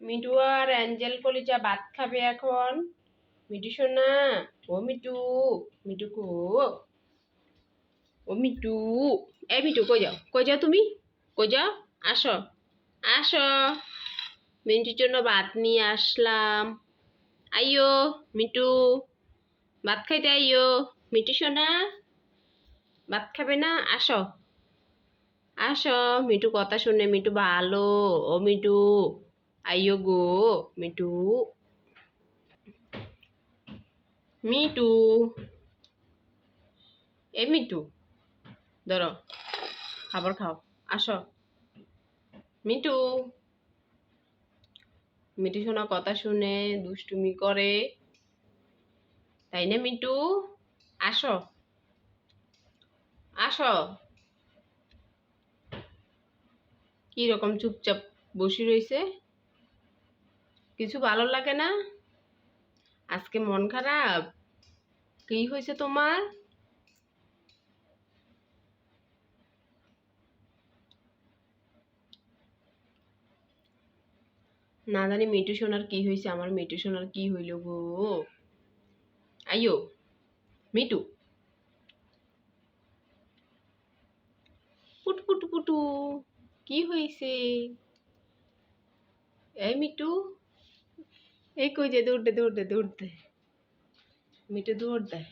Me too আর Angel কলিজা ভাত খাবে এখন। মিটু সোনা, ও মিটু মিটু কো, ও মিটু। এ মিটু, কই যাও? কই যাও তুমি? কই যাও? আসো। আসো। মিন্টুর জন্য ভাত নিয়ে আসলাম। আইয়ো, মিটু। ভাত খাইতে আইয়ো। মিটু সোনা, ভাত খাবে না? আসো। আসো, মিটু কথা শুনে মিটু ভালো। ও মিটু আইয়ো গো মিটু মিটু এ মিটু ধরো খাবার খাও আসো মিটু মিটু শোনা কথা শুনে দুষ্টুমি করে। তাই না মিটু আসো আসো কি রকম চুপচাপ বসে রয়েছে? কিছু ভালো লাগে না? আজকে মন খারাপ? কি হয়েছে তোমার? না জানি মিটু সোনার কি হয়েছে, আমার মিটু সোনার কি হইল গো? আইয়ো মিটু পুটু পুটু পুটু, কি হয়েছে? এই মিটু এই কই যে দৌড় দে দৌড় দে দৌড় দে মিটু দৌড় দেয়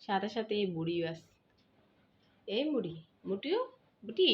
সাথে সাথে এই বুড়ি বাস এই মুড়ি মুটিও, বুটি?